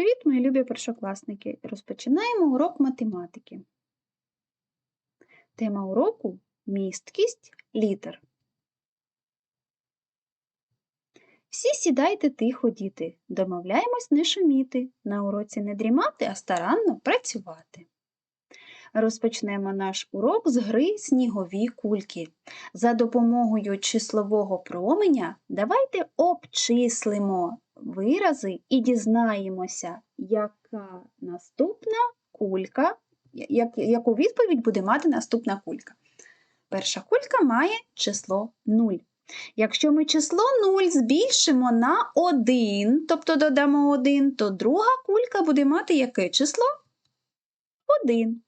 Привіт, мої любі першокласники! Розпочинаємо урок математики. Тема уроку місткість літер. Всі сідайте тихо, діти. Домовляємось не шуміти. На уроці не дрімати, а старанно працювати. Розпочнемо наш урок з гри снігові кульки. За допомогою числового променя давайте обчислимо вирази і дізнаємося, яка наступна кулька, як, яку відповідь буде мати наступна кулька. Перша кулька має число 0. Якщо ми число 0 збільшимо на 1, тобто додамо 1, то друга кулька буде мати яке число? 1.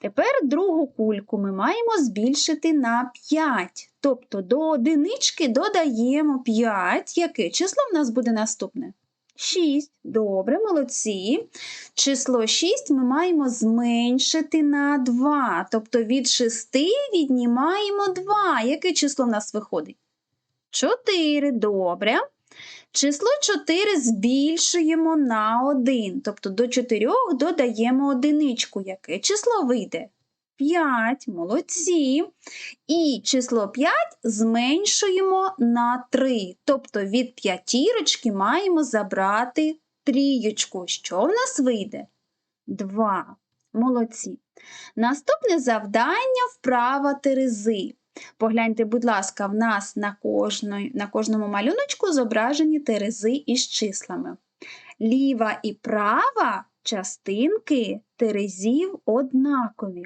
Тепер другу кульку ми маємо збільшити на 5. Тобто до одинички додаємо 5. Яке число в нас буде наступне? 6. Добре, молодці. Число 6 ми маємо зменшити на 2. Тобто від 6 віднімаємо 2. Яке число в нас виходить? 4. Добре. Число 4 збільшуємо на 1, тобто до 4 додаємо одиничку. Яке число вийде? 5, молодці. І число 5 зменшуємо на 3. Тобто від п'ятірочки маємо забрати трієчку. Що в нас вийде? 2. Молодці. Наступне завдання вправа терези. Погляньте, будь ласка, в нас на, кожної, на кожному малюночку зображені терези із числами. Ліва і права частинки терезів однакові.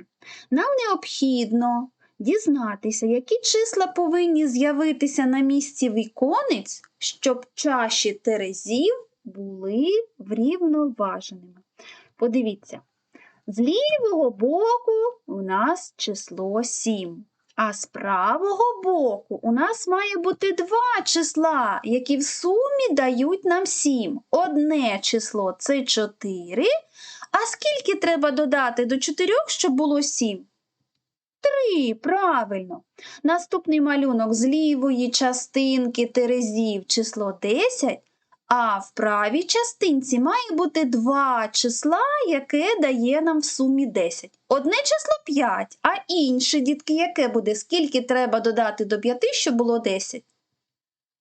Нам необхідно дізнатися, які числа повинні з'явитися на місці віконець, щоб чаші терезів були врівноваженими. Подивіться, з лівого боку у нас число 7. А з правого боку у нас має бути два числа, які в сумі дають нам 7. Одне число це 4. А скільки треба додати до 4, щоб було 7? 3, правильно. Наступний малюнок з лівої частинки терезів число 10. А в правій частинці має бути два числа, яке дає нам в сумі 10. Одне число 5, а інше, дітки, яке буде? Скільки треба додати до 5, щоб було 10?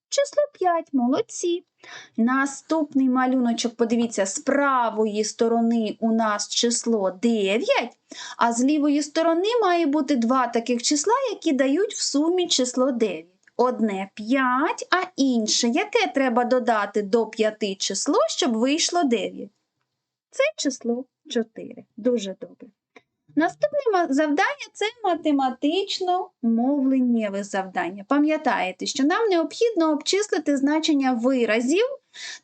Число 5, молодці. Наступний малюночок, подивіться, з правої сторони у нас число 9, а з лівої сторони має бути два таких числа, які дають в сумі число 9. Одне 5, а інше, яке треба додати до 5 число, щоб вийшло 9? Це число 4. Дуже добре. Наступне завдання це математично мовленнєве завдання. Пам'ятаєте, що нам необхідно обчислити значення виразів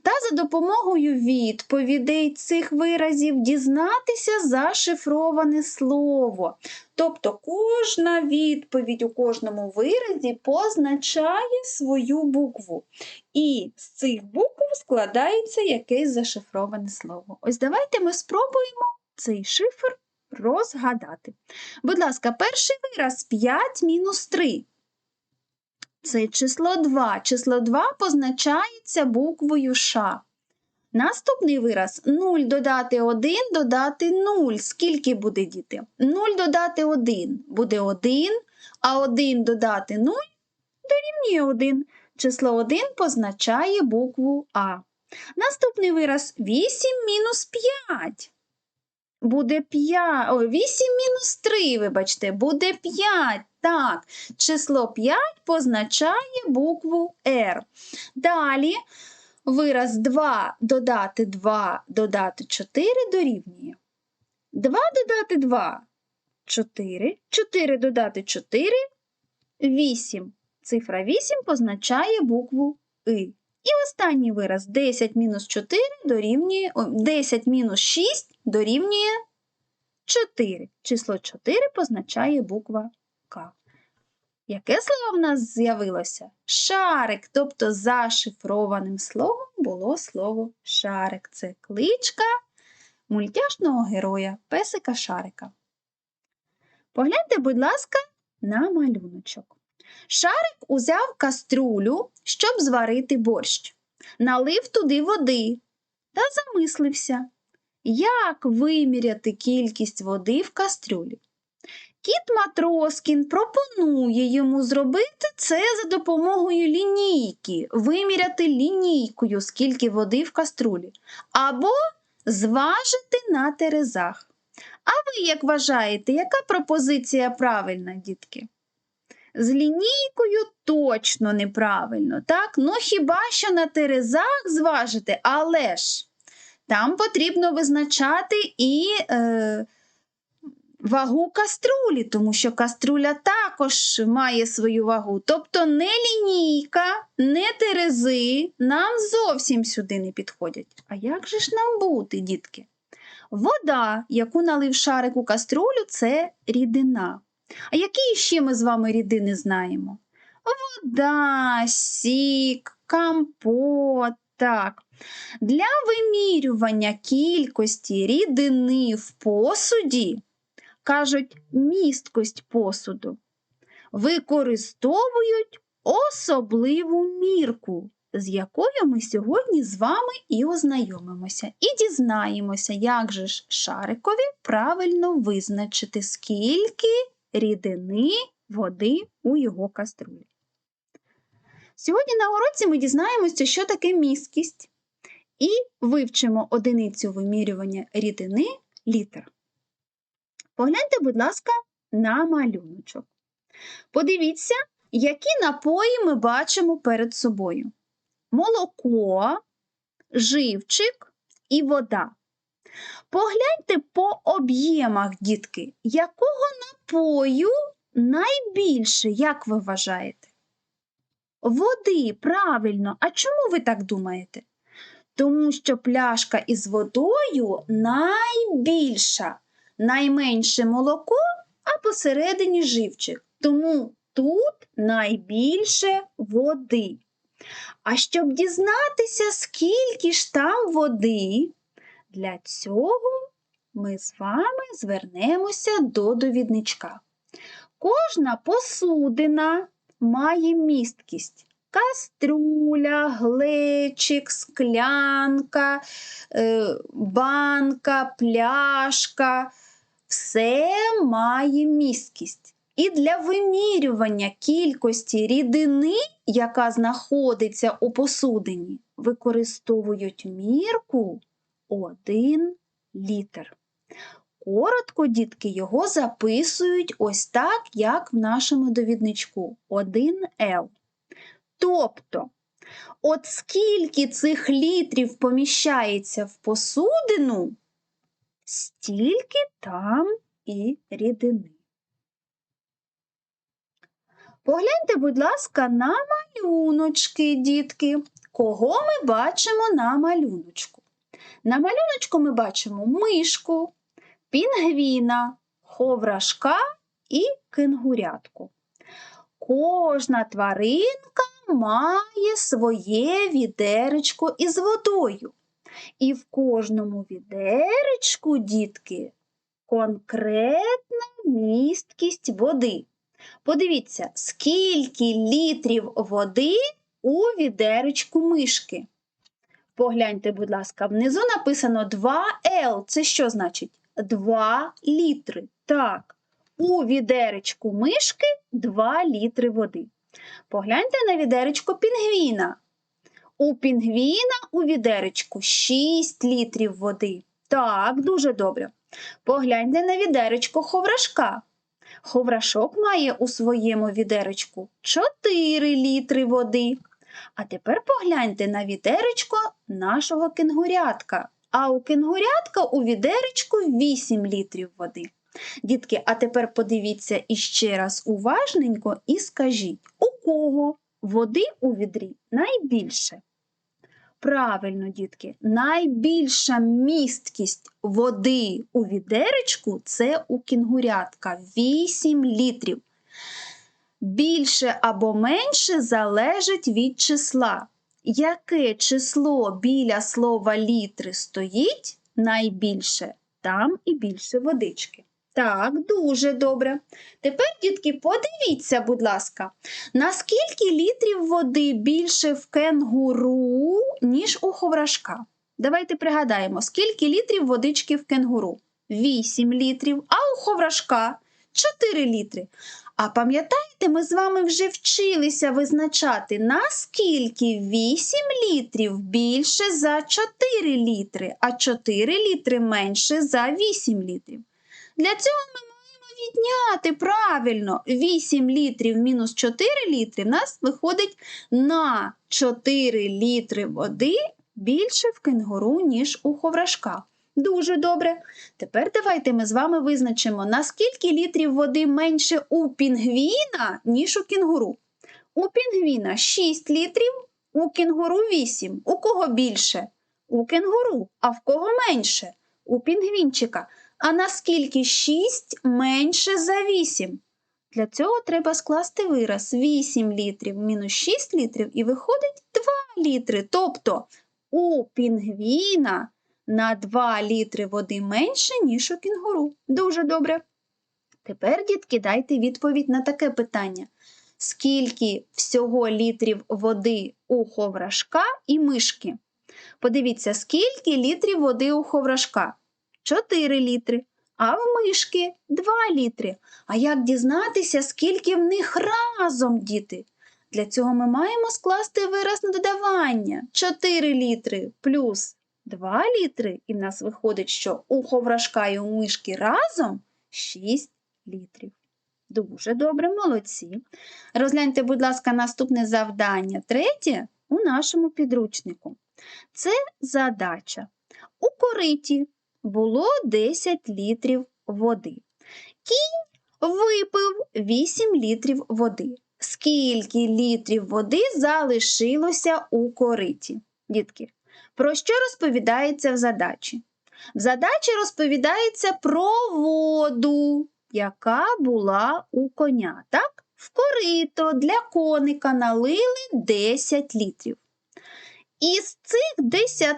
та за допомогою відповідей цих виразів дізнатися зашифроване слово. Тобто кожна відповідь у кожному виразі позначає свою букву. І з цих букв складається якесь зашифроване слово. Ось давайте ми спробуємо цей шифр розгадати. Будь ласка, перший вираз 5 мінус 3. Це число 2. Число 2 позначається буквою Ш. Наступний вираз 0 додати 1 додати 0. Скільки буде діти? 0 додати 1 буде 1, а 1 додати 0 дорівнює 1. Число 1 позначає букву А. Наступний вираз 8 мінус 5 буде 5. Ой, 8 мінус 3, вибачте, буде 5. Так, число 5 позначає букву R. Далі вираз 2 додати 2 додати 4 дорівнює. 2 додати 2 4. 4 додати 4 8. Цифра 8 позначає букву И. І останній вираз 10 мінус 4 дорівнює, 10 мінус 6 дорівнює 4. Число 4 позначає буква К. Яке слово в нас з'явилося? Шарик, тобто зашифрованим словом було слово шарик. Це кличка мультяшного героя, песика шарика. Погляньте, будь ласка, на малюночок. Шарик узяв каструлю, щоб зварити борщ. Налив туди води, та замислився, як виміряти кількість води в кастрюлі. Кіт Матроскін пропонує йому зробити це за допомогою лінійки, виміряти лінійкою, скільки води в каструлі, або зважити на терезах. А ви як вважаєте, яка пропозиція правильна, дітки? З лінійкою точно неправильно, так? Ну хіба що на терезах зважити, але ж там потрібно визначати і е, вагу каструлі, тому що каструля також має свою вагу. Тобто не лінійка, не терези нам зовсім сюди не підходять. А як же ж нам бути, дітки? Вода, яку налив шарик у каструлю, це рідина. А які ще ми з вами рідини знаємо? Вода, сік, компот. Так. Для вимірювання кількості рідини в посуді, кажуть, місткость посуду, використовують особливу мірку, з якою ми сьогодні з вами і ознайомимося, і дізнаємося, як же ж шарикові правильно визначити, скільки рідини води у його каструлі. Сьогодні на уроці ми дізнаємося, що таке міськість, і вивчимо одиницю вимірювання рідини літр. Погляньте, будь ласка, на малюночок. Подивіться, які напої ми бачимо перед собою: молоко, живчик і вода. Погляньте по об'ємах, дітки, якого напою найбільше, як ви вважаєте? Води, правильно. А чому ви так думаєте? Тому що пляшка із водою найбільша, найменше молоко, а посередині живчик. Тому тут найбільше води. А щоб дізнатися, скільки ж там води, для цього ми з вами звернемося до довідничка. Кожна посудина має місткість. Каструля, глечик, склянка, е, банка, пляшка все має місткість. І для вимірювання кількості рідини, яка знаходиться у посудині, використовують мірку 1 літр. Коротко, дітки, його записують ось так, як в нашому довідничку 1Л. Тобто, от скільки цих літрів поміщається в посудину, стільки там і рідини. Погляньте, будь ласка, на малюночки, дітки. Кого ми бачимо на малюночку? На малюночку ми бачимо мишку, пінгвіна, ховрашка і кенгурятку. Кожна тваринка має своє відеречко із водою. І в кожному відеречку, дітки, конкретна місткість води. Подивіться, скільки літрів води у відеречку мишки. Погляньте, будь ласка, внизу написано 2Л. Це що значить? 2 літри. Так, у відеречку мишки 2 літри води. Погляньте на відеречко пінгвіна. У пінгвіна у відеречку 6 літрів води. Так, дуже добре. Погляньте на відеречко ховрашка. Ховрашок має у своєму відеречку 4 літри води. А тепер погляньте на відеречко нашого кенгурятка. А у кенгурятка у відеречку 8 літрів води. Дітки, а тепер подивіться іще раз уважненько і скажіть, у кого води у відрі найбільше? Правильно, дітки, найбільша місткість води у відеречку це у кінгурятка 8 літрів. Більше або менше залежить від числа. Яке число біля слова літри стоїть найбільше, там і більше водички. Так, дуже добре. Тепер, дітки, подивіться, будь ласка, наскільки літрів води більше в кенгуру, ніж у ховрашка? Давайте пригадаємо, скільки літрів водички в кенгуру? 8 літрів, а у ховрашка 4 літри. А пам'ятаєте, ми з вами вже вчилися визначати, наскільки 8 літрів більше за 4 літри, а 4 літри менше за 8 літрів. Для цього ми маємо відняти правильно 8 літрів мінус 4 літри в нас виходить на 4 літри води більше в кенгуру, ніж у ховрашка. Дуже добре. Тепер давайте ми з вами визначимо, наскільки літрів води менше у пінгвіна, ніж у кінгуру. У пінгвіна 6 літрів, у кінгуру 8. У кого більше? У кенгуру. А в кого менше? У пінгвінчика. А наскільки 6 менше за 8? Для цього треба скласти вираз 8 літрів мінус 6 літрів і виходить 2 літри. Тобто у пінгвіна на 2 літри води менше, ніж у кінгуру. Дуже добре. Тепер, дітки, дайте відповідь на таке питання. Скільки всього літрів води у ховрашка і мишки? Подивіться, скільки літрів води у ховрашка? 4 літри. А в мишки 2 літри. А як дізнатися, скільки в них разом, діти? Для цього ми маємо скласти вираз на додавання. 4 літри плюс 2 літри, і в нас виходить, що у ховрашка і у мишки разом 6 літрів. Дуже добре, молодці. Розгляньте, будь ласка, наступне завдання, третє у нашому підручнику. Це задача. У кориті було 10 літрів води. Кінь випив 8 літрів води. Скільки літрів води залишилося у кориті? Дітки, про що розповідається в задачі? В задачі розповідається про воду, яка була у коня. Так? В корито для коника налили 10 літрів. Із цих 10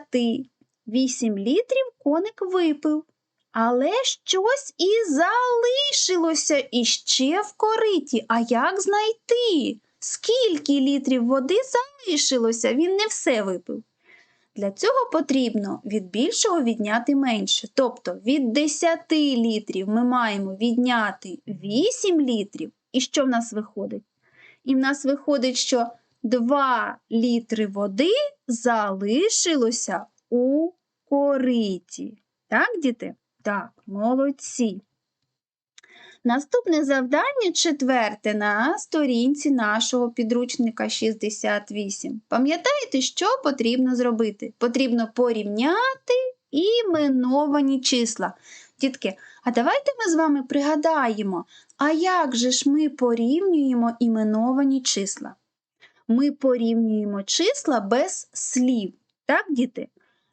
8 літрів коник випив, але щось і залишилося іще в кориті. А як знайти? Скільки літрів води залишилося? Він не все випив. Для цього потрібно від більшого відняти менше. Тобто від 10 літрів ми маємо відняти 8 літрів. І що в нас виходить? І в нас виходить, що 2 літри води залишилося у кориті. Так, діти? Так, молодці. Наступне завдання четверте на сторінці нашого підручника 68. Пам'ятаєте, що потрібно зробити? Потрібно порівняти іменовані числа. Дітки, а давайте ми з вами пригадаємо, а як же ж ми порівнюємо іменовані числа? Ми порівнюємо числа без слів. Так, діти?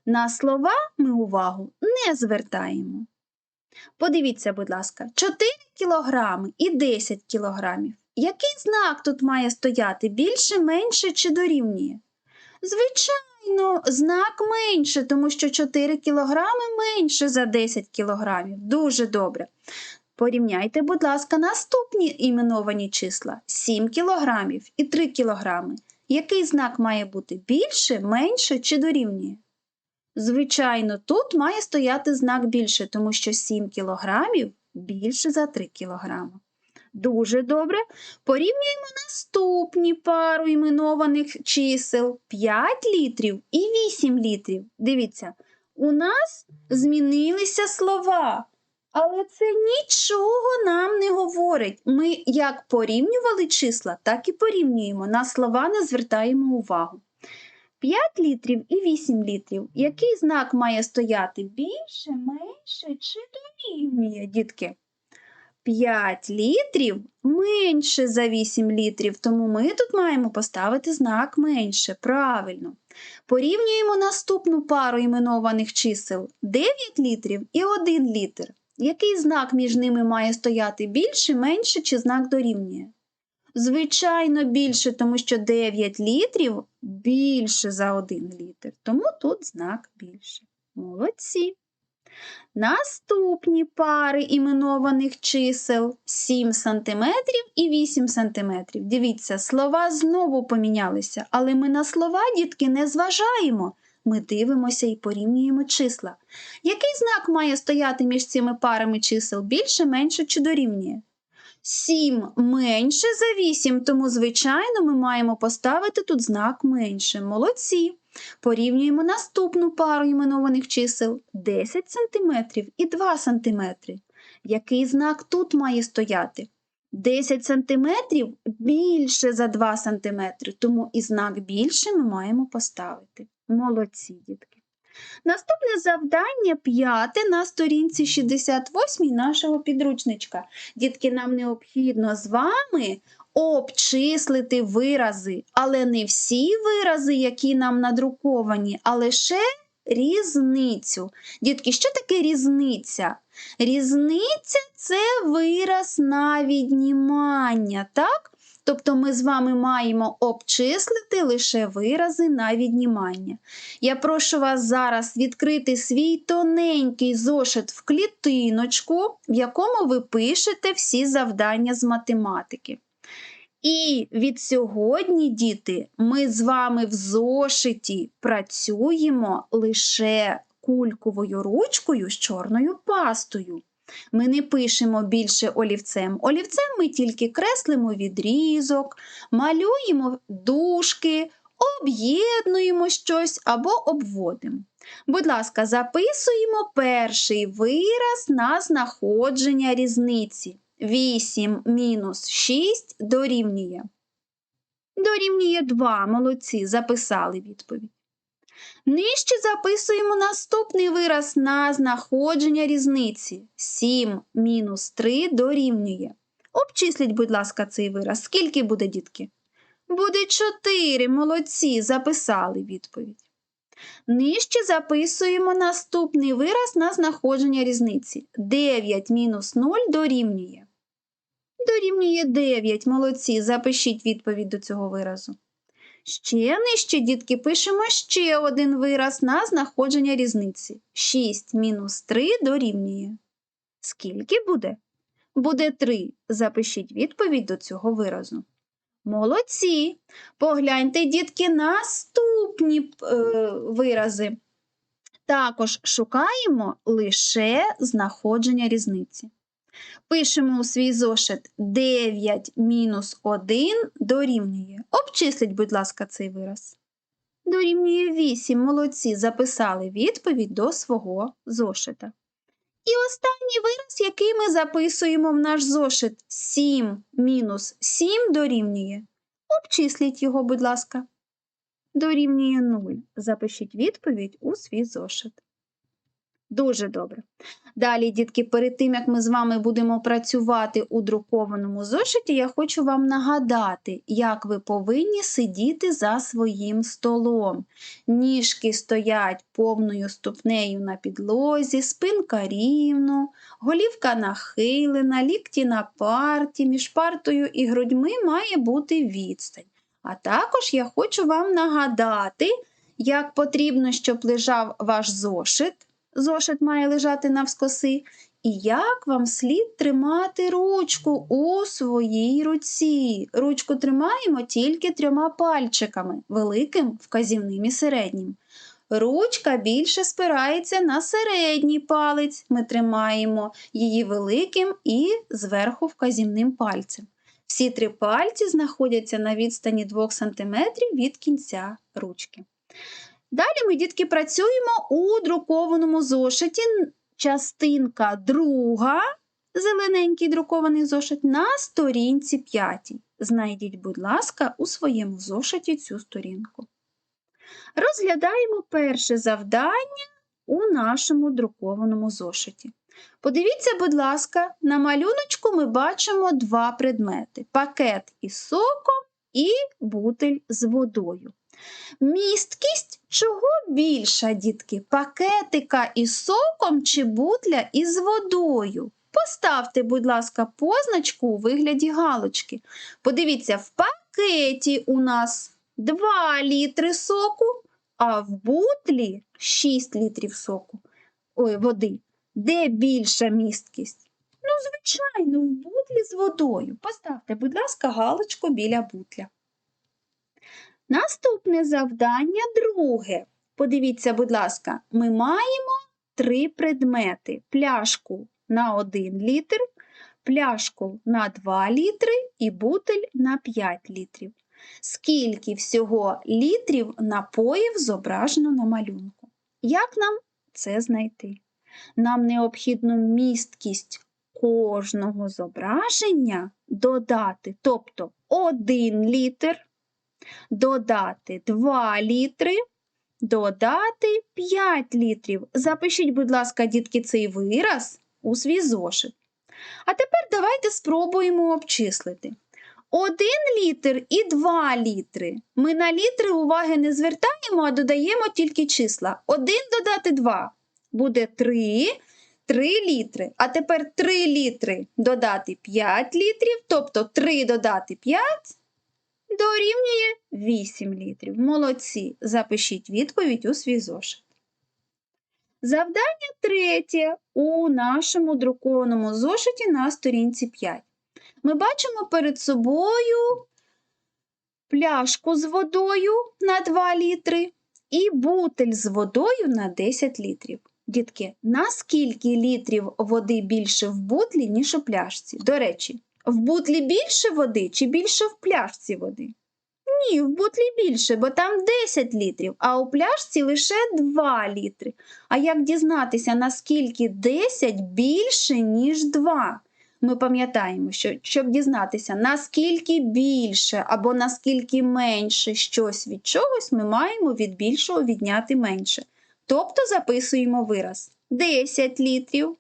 На слова ми увагу не звертаємо. Подивіться, будь ласка, 4 кілограми і 10 кілограмів. Який знак тут має стояти? Більше, менше чи дорівнює? Звичайно, знак менше, тому що 4 кілограми менше за 10 кілограмів. Дуже добре. Порівняйте, будь ласка, наступні іменовані числа 7 кілограмів і 3 кілограми. Який знак має бути більше, менше чи дорівнює? Звичайно, тут має стояти знак більше, тому що 7 кілограмів більше за 3 кілограми. Дуже добре. Порівнюємо наступні пару іменованих чисел 5 літрів і 8 літрів. Дивіться, у нас змінилися слова. Але це нічого нам не говорить. Ми як порівнювали числа, так і порівнюємо. На слова не звертаємо увагу. 5 літрів і 8 літрів. Який знак має стояти? Більше, менше чи дорівнює, дітки? 5 літрів менше за 8 літрів, тому ми тут маємо поставити знак менше. Правильно. Порівнюємо наступну пару іменованих чисел 9 літрів і 1 літр. Який знак між ними має стояти більше, менше чи знак дорівнює? Звичайно, більше, тому що 9 літрів більше за 1 літр, тому тут знак більше. Молодці. Наступні пари іменованих чисел 7 см і 8 см. Дивіться, слова знову помінялися, але ми на слова, дітки, не зважаємо. ми дивимося і порівнюємо числа. Який знак має стояти між цими парами чисел більше, менше чи дорівнює? 7 менше за 8, тому, звичайно, ми маємо поставити тут знак менше. Молодці. Порівнюємо наступну пару іменованих чисел 10 см і 2 см. Який знак тут має стояти? 10 см більше за 2 см, тому і знак більше ми маємо поставити. Молодці, дітки. Наступне завдання п'яте на сторінці 68 нашого підручничка. Дітки, нам необхідно з вами обчислити вирази, але не всі вирази, які нам надруковані, а лише різницю. Дітки, що таке різниця? Різниця це вираз на віднімання, так? Тобто ми з вами маємо обчислити лише вирази на віднімання. Я прошу вас зараз відкрити свій тоненький зошит в клітиночку, в якому ви пишете всі завдання з математики. І від сьогодні, діти, ми з вами в зошиті працюємо лише кульковою ручкою з чорною пастою. Ми не пишемо більше олівцем. Олівцем ми тільки креслимо відрізок, малюємо дужки, об'єднуємо щось або обводимо. Будь ласка, записуємо перший вираз на знаходження різниці. 8 мінус 6 дорівнює. Дорівнює 2. Молодці, записали відповідь. Нижче записуємо наступний вираз на знаходження різниці. 7 мінус 3 дорівнює. Обчисліть, будь ласка, цей вираз. Скільки буде, дітки? Буде 4. Молодці, записали відповідь. Нижче записуємо наступний вираз на знаходження різниці. 9 мінус 0 дорівнює. Дорівнює 9. Молодці, запишіть відповідь до цього виразу. Ще нижче, дітки, пишемо ще один вираз на знаходження різниці. 6 мінус 3 дорівнює. Скільки буде? Буде 3. Запишіть відповідь до цього виразу. Молодці. Погляньте, дітки, наступні е, вирази. Також шукаємо лише знаходження різниці. Пишемо у свій зошит 9 мінус 1 дорівнює. Обчисліть, будь ласка, цей вираз. Дорівнює 8. Молодці. Записали відповідь до свого зошита. І останній вираз, який ми записуємо в наш зошит 7 мінус 7 дорівнює. Обчисліть його, будь ласка. Дорівнює 0. Запишіть відповідь у свій зошит. Дуже добре. Далі, дітки, перед тим, як ми з вами будемо працювати у друкованому зошиті, я хочу вам нагадати, як ви повинні сидіти за своїм столом. Ніжки стоять повною ступнею на підлозі, спинка рівно, голівка нахилена, лікті на парті, між партою і грудьми має бути відстань. А також я хочу вам нагадати, як потрібно, щоб лежав ваш зошит зошит має лежати навскоси, і як вам слід тримати ручку у своїй руці. Ручку тримаємо тільки трьома пальчиками, великим, вказівним і середнім. Ручка більше спирається на середній палець. Ми тримаємо її великим і зверху вказівним пальцем. Всі три пальці знаходяться на відстані 2 см від кінця ручки. Далі ми, дітки, працюємо у друкованому зошиті. Частинка друга, зелененький друкований зошит, на сторінці 5. Знайдіть, будь ласка, у своєму зошиті цю сторінку. Розглядаємо перше завдання у нашому друкованому зошиті. Подивіться, будь ласка, на малюночку ми бачимо два предмети: пакет із соком і бутель з водою. Місткість чого більша, дітки? Пакетика із соком чи бутля із водою? Поставте, будь ласка, позначку у вигляді галочки. Подивіться, в пакеті у нас 2 літри соку, а в бутлі 6 літрів соку. Ой, води. Де більша місткість? Ну, звичайно, в бутлі з водою. Поставте, будь ласка, галочку біля бутля. Наступне завдання друге. Подивіться, будь ласка, ми маємо три предмети: пляшку на 1 літр, пляшку на 2 літри і бутель на 5 літрів. Скільки всього літрів напоїв зображено на малюнку? Як нам це знайти? Нам необхідно місткість кожного зображення додати, тобто 1 літр, додати 2 літри, додати 5 літрів. Запишіть, будь ласка, дітки, цей вираз у свій зошит. А тепер давайте спробуємо обчислити. 1 літр і 2 літри. Ми на літри уваги не звертаємо, а додаємо тільки числа. 1 додати 2 буде 3, 3 літри. А тепер 3 літри додати 5 літрів, тобто 3 додати 5 дорівнює 8 літрів. Молодці. Запишіть відповідь у свій зошит. Завдання третє у нашому друкованому зошиті на сторінці 5. Ми бачимо перед собою пляшку з водою на 2 літри і бутель з водою на 10 літрів. Дітки, наскільки літрів води більше в бутлі, ніж у пляшці? До речі, в бутлі більше води чи більше в пляшці води? Ні, в бутлі більше, бо там 10 літрів, а у пляшці лише 2 літри. А як дізнатися, наскільки 10 більше, ніж 2? Ми пам'ятаємо, що щоб дізнатися, наскільки більше або наскільки менше щось від чогось, ми маємо від більшого відняти менше. Тобто записуємо вираз 10 літрів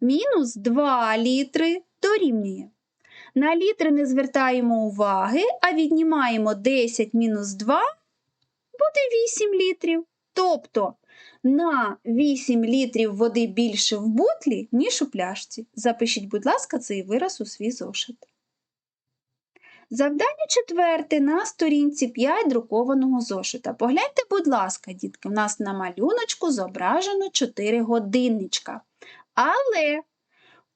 мінус 2 літри дорівнює. На літри не звертаємо уваги, а віднімаємо 10 мінус 2 буде 8 літрів. Тобто на 8 літрів води більше в бутлі, ніж у пляшці. Запишіть, будь ласка, цей вираз у свій зошит. Завдання четверте на сторінці 5 друкованого зошита. Погляньте, будь ласка, дітки, у нас на малюночку зображено 4 годинничка. Але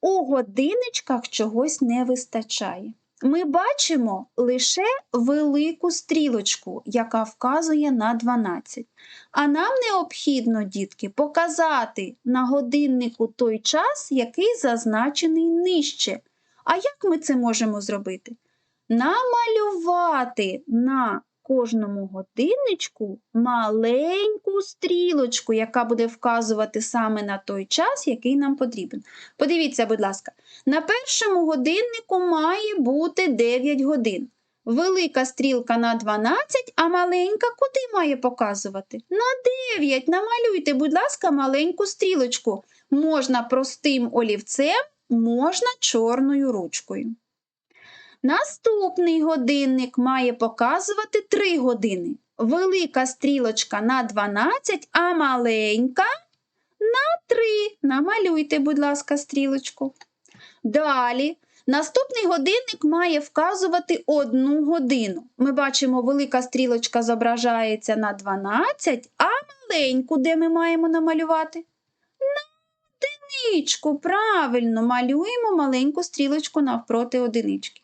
у годинничках чогось не вистачає. Ми бачимо лише велику стрілочку, яка вказує на 12. А нам необхідно, дітки, показати на годиннику той час, який зазначений нижче. А як ми це можемо зробити? Намалювати на кожному годинничку маленьку стрілочку, яка буде вказувати саме на той час, який нам потрібен. Подивіться, будь ласка, на першому годиннику має бути 9 годин. Велика стрілка на 12, а маленька куди має показувати? На 9. Намалюйте, будь ласка, маленьку стрілочку. Можна простим олівцем, можна чорною ручкою. Наступний годинник має показувати 3 години. Велика стрілочка на 12, а маленька на 3. Намалюйте, будь ласка, стрілочку. Далі. Наступний годинник має вказувати одну годину. Ми бачимо, велика стрілочка зображається на 12, а маленьку, де ми маємо намалювати? На одиничку. Правильно, малюємо маленьку стрілочку навпроти одинички.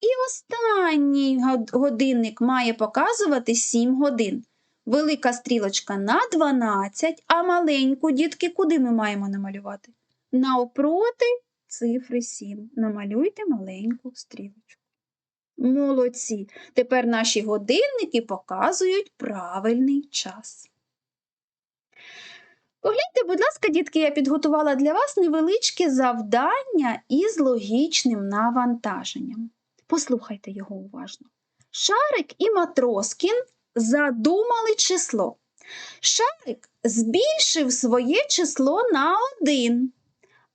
І останній годинник має показувати 7 годин. Велика стрілочка на 12, а маленьку, дітки, куди ми маємо намалювати? Навпроти цифри 7. Намалюйте маленьку стрілочку. Молодці. Тепер наші годинники показують правильний час. Погляньте, будь ласка, дітки, я підготувала для вас невеличке завдання із логічним навантаженням. Послухайте його уважно. Шарик і Матроскін задумали число. Шарик збільшив своє число на один,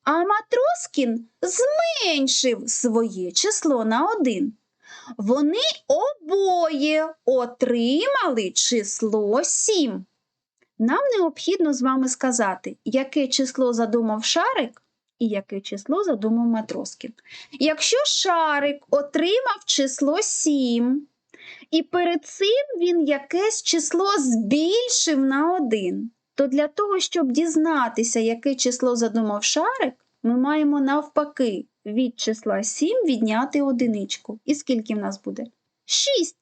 а Матроскін зменшив своє число на один. Вони обоє отримали число 7. Нам необхідно з вами сказати, яке число задумав шарик, і яке число задумав Матроскін. Якщо шарик отримав число 7, і перед цим він якесь число збільшив на 1, то для того, щоб дізнатися, яке число задумав шарик, ми маємо навпаки від числа 7 відняти одиничку. І скільки в нас буде? 6.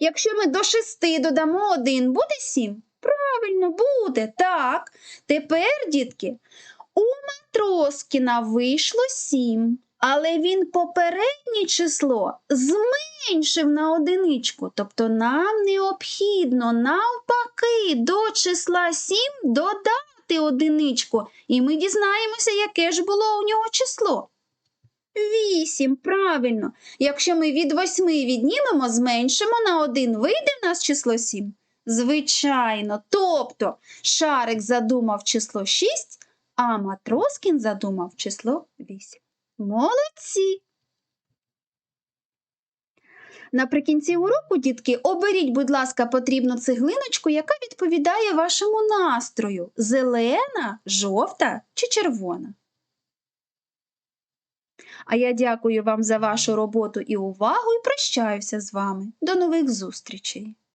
Якщо ми до 6 додамо 1, буде 7? правильно, буде. Так. Тепер, дітки, у Матроскіна вийшло сім, але він попереднє число зменшив на одиничку. Тобто нам необхідно навпаки до числа 7 додати одиничку, і ми дізнаємося, яке ж було у нього число. Вісім, правильно. Якщо ми від восьми віднімемо, зменшимо на один, вийде в нас число сім? Звичайно. Тобто Шарик задумав число 6, а Матроскін задумав число 8. Молодці! Наприкінці уроку, дітки, оберіть, будь ласка, потрібну цеглиночку, яка відповідає вашому настрою: зелена, жовта чи червона. А я дякую вам за вашу роботу і увагу і прощаюся з вами. До нових зустрічей!